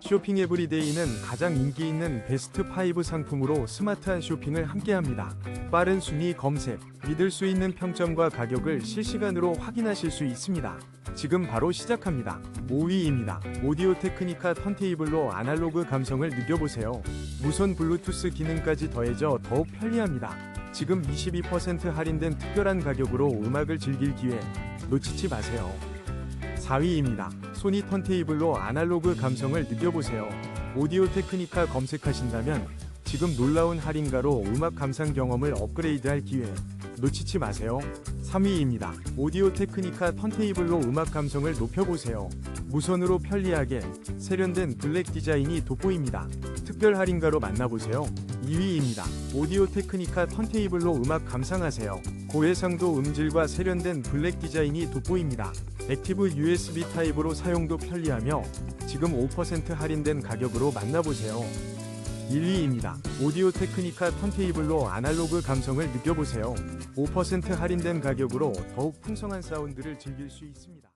쇼핑 에브리데이는 가장 인기 있는 베스트 5 상품으로 스마트한 쇼핑을 함께합니다. 빠른 순위 검색, 믿을 수 있는 평점과 가격을 실시간으로 확인하실 수 있습니다. 지금 바로 시작합니다. 5위입니다. 오디오 테크니카 턴테이블로 아날로그 감성을 느껴보세요. 무선 블루투스 기능까지 더해져 더욱 편리합니다. 지금 22% 할인된 특별한 가격으로 음악을 즐길 기회 놓치지 마세요. 4위입니다. 소니 턴테이블로 아날로그 감성을 느껴보세요. 오디오 테크니카 검색하신다면 지금 놀라운 할인가로 음악 감상 경험을 업그레이드할 기회 놓치지 마세요. 3위입니다. 오디오 테크니카 턴테이블로 음악 감성을 높여보세요. 무선으로 편리하게 세련된 블랙 디자인이 돋보입니다. 특별 할인가로 만나보세요. 2위입니다. 오디오 테크니카 턴테이블로 음악 감상하세요. 고해상도 음질과 세련된 블랙 디자인이 돋보입니다. 액티브 USB 타입으로 사용도 편리하며 지금 5% 할인된 가격으로 만나보세요. 1위입니다. 오디오 테크니카 턴테이블로 아날로그 감성을 느껴보세요. 5% 할인된 가격으로 더욱 풍성한 사운드를 즐길 수 있습니다.